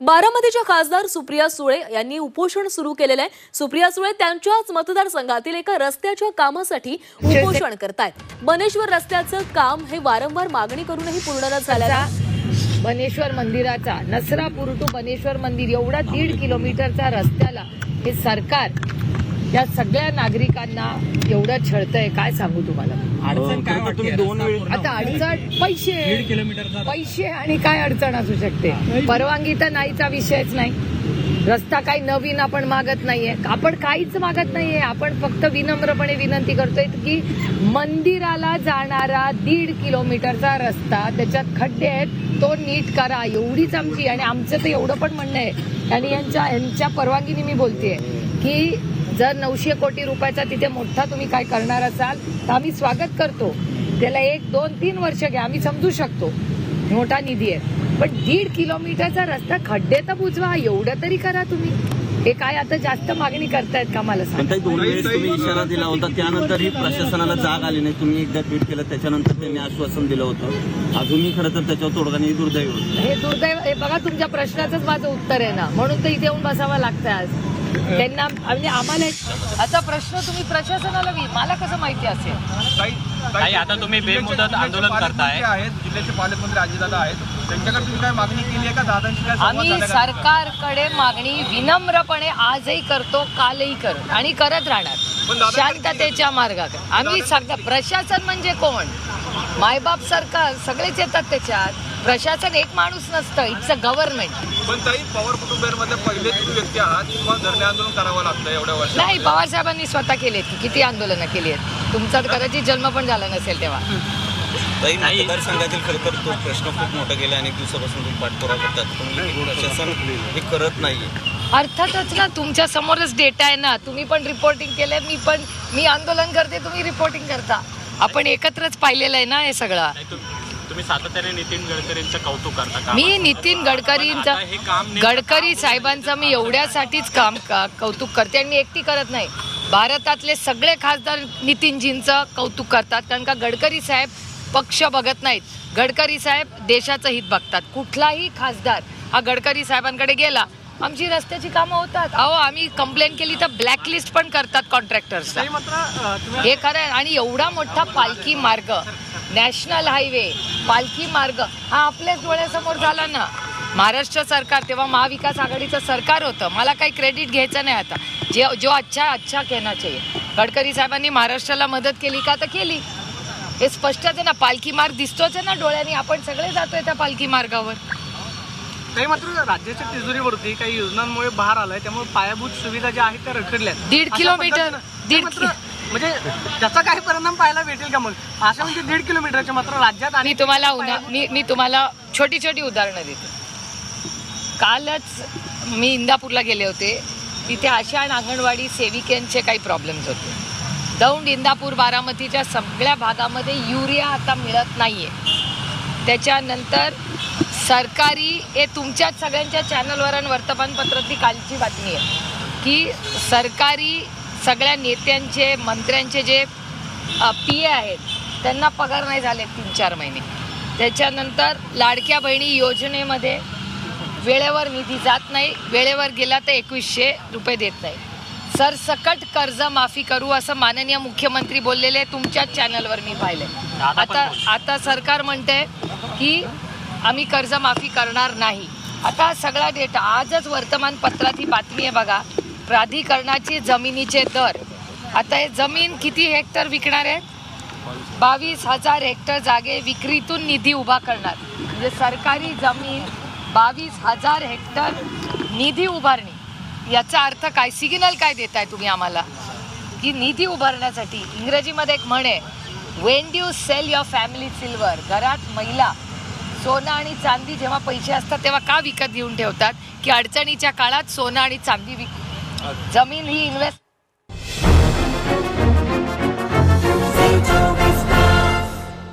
बारामतीच्या खासदार सुप्रिया सुळे यांनी उपोषण सुरू केलेलं आहे. सुप्रिया सुळे त्यांच्याच मतदारसंघातील एका रस्त्याच्या कामासाठी उपोषण करतायत. बनेश्वर रस्त्याचं काम हे वारंवार मागणी करूनही पूर्ण न झाल्यानं बनेश्वर मंदिराचा नसरापूर टू बनेश्वर मंदिर एवढा दीड किलोमीटरचा रस्त्याला हे सरकार या सगळ्या नागरिकांना एवढं छळतंय काय सांगू तुम्हाला? अडचण काय वाटते? तुम्ही दोन वेळ आता अडचण पैसे. पैसे आणि काय अडचण असू शकते? परवानगी तर नाहीचा विषयच नाही. रस्ता काही नवीन आपण मागत नाहीये. आपण काहीच मागत नाहीये. आपण फक्त विनम्रपणे विनंती करतोय की मंदिराला जाणारा दीड किलोमीटरचा रस्ता त्याच्यात खड्डे आहेत तो नीट करा. एवढीच आमची आणि आमचं तर एवढं पण म्हणणं आहे. आणि यांच्या यांच्या परवानगीने मी बोलतेय की जर नऊशे कोटी रुपयाचा तिथे मोठा तुम्ही काय करणार असाल तर आम्ही स्वागत करतो. त्याला एक दोन तीन वर्ष घ्या आम्ही समजू शकतो. मोठा निधी आहे. पण दीड किलोमीटरचा रस्ता खड्डे तर बुजवा एवढं तरी करा तुम्ही. हे काय आता जास्त मागणी करतायत का मला दोन वेळेस तुम्ही इशारा दिला होता त्यानंतरही प्रशासनाला जाग आली नाही. तुम्ही एकदा ट्विट केलं त्याच्यानंतर त्यांनी आश्वासन दिलं होतं. अजूनही खरं तर त्याच्यावर तोडगा नाही दुर्दैव हे दुर्दैव हे बघा तुमच्या प्रश्नाचंच माझं उत्तर आहे ना. म्हणून तर इथे येऊन बसावं लागतं आज. त्यांना म्हणजे आम्हाला आता प्रश्न तुम्ही प्रशासनाला वि- मला कसं माहिती असेल? आता तुम्ही बेमुदत आंदोलन करताय. आहेत जिल्ह्याचे पालकमंत्री अजितदादा आहेत. त्यांच्याकडे तुम्ही काय मागणी केली आहे का? दादांशी काय संवाद आम्ही झाला का? सरकारकडे मागणी विनम्रपणे आजही करतो कालही करू आणि करत राहणार. शांततेच्या मार्गाकडे. आम्ही सगळं प्रशासन म्हणजे कोण? मायबाप सरकार सगळेच येतात त्याच्यात. प्रशासन एक माणूस नसतं इट्स अ गव्हर्नमेंट पण ताई पवार कुटुंबियांमध्ये पहिले तुम्ही व्यक्ती आहात की तुम्हाला धरणे आंदोलन करावं लागतं एवढ्या वर्षात? नाही पवार साहेबांनी स्वतः केलेत. की किती आंदोलनं केली आहेत? तुमचा तर कदाचित जन्म पण झाला नसेल तेव्हा. ताई मतदारसंघातील खरं तर तो प्रश्न खूप मोठा गेला अनेक दिवसापासून तुम्ही पाठपुरावा करतात. प्रशासन हे करत नाहीये. अर्थातच ना तुमच्या समोरच डेटा आहे ना. तुम्ही पण रिपोर्टिंग केलंय मी पण मी आंदोलन करते तुम्ही रिपोर्टिंग करता. आपण एकत्रच पाहिलेलं आहे ना हे सगळं. तुम्ही सातत्याने नितीन गडकरींचं कौतुक करता का? मी नितीन गडकरींचं गडकरी साहेबांचं मी एवढ्यासाठीच काम कौतुक करते आणि मी एकटी करत नाही. भारतातले सगळे खासदार नितीनजींचं कौतुक करतात कारण का गडकरी साहेब पक्ष बघत नाहीत. गडकरी साहेब देशाचं हित बघतात. कुठलाही खासदार हा गडकरी साहेबांकडे गेला आमची रस्त्याची कामं होतात. अहो आम्ही कंप्लेंट केली तर ब्लॅकलिस्ट पण करतात कॉन्ट्रॅक्टर्सला हे खरं आहे. आणि एवढा मोठा पालखी मार्ग नॅशनल हायवे पालखी मार्ग हा आपल्याच डोळ्यासमोर झाला ना. महाराष्ट्र सरकार तेव्हा महाविकास आघाडीचं सरकार होतं. मला काही क्रेडिट घ्यायचं नाही आता. जे जो अच्छा अच्छा कहना चाहिए गडकरी साहेबांनी महाराष्ट्राला मदत केली का? तर केली. हे स्पष्टच आहे ना पालखी मार्ग दिसतोच आहे ना डोळ्यांनी. आपण सगळे जातोय त्या पालखी मार्गावर. काही मात्र राज्याच्या तिजोरीवरती काही योजनांमुळे भार आलाय. त्यामुळे पायाभूत सुविधा ज्या आहेत त्या रखडल्या. दीड किलोमीटर, दीड म्हणजे त्याचा काही परिणाम पाहायला भेटेल का मग? अशा म्हणजे दीड किलोमीटरच्या मात्र राज्यात मी आणि तुम्हाला उदा मी मी तुम्हाला छोटी छोटी उदाहरणं देते. कालच मी इंदापूरला गेले होते. तिथे आशा आणि अंगणवाडी सेविकेंचे काही प्रॉब्लेम्स होते. दौंड इंदापूर बारामतीच्या सगळ्या भागामध्ये युरिया आता मिळत नाही आहे त्याच्यानंतर सरकारी हे तुमच्याच सगळ्यांच्या चॅनलवर आणि वर्तमानपत्रातली कालची बातमी आहे. की सरकारी सगळ्या नेत्यांचे मंत्र्यांचे जे पी ए आहेत त्यांना पगार नाही झाले तीन चार महिने. त्याच्यानंतर लाडक्या बहिणी योजनेमध्ये वेळेवर निधी जात नाही वेळेवर गेला तर एकवीसशे रुपये देत नाही. सरसकट कर्ज माफी करू असं माननीय मुख्यमंत्री बोललेले तुमच्याच चॅनलवर मी पाहिले आता. आता सरकार म्हणते की आम्ही कर्जमाफी करणार नाही. आता सगळा डेटा आजच वर्तमानपत्रात ही बातमी आहे बघा. प्राधिकरणाची जमिनीचे दर. आता हे जमीन किती हेक्टर विकणार आहेत? बावीस हजार हेक्टर जागे विक्रीतून निधी उभा करणार. म्हणजे सरकारी जमीन बावीस हजार हेक्टर निधी उभारणी. याचा अर्थ काय? सिग्नल काय देत आहे तुम्ही आम्हाला? की निधी उभारण्यासाठी इंग्रजीमध्ये एक म्हण आहे when do sell your family silver घरात महिला सोनं आणि चांदी जेव्हा पैसे असतात तेव्हा का विकत घेऊन ठेवतात? की अडचणीच्या काळात सोनं आणि चांदी विक जमीन ही इन्व्हेस्ट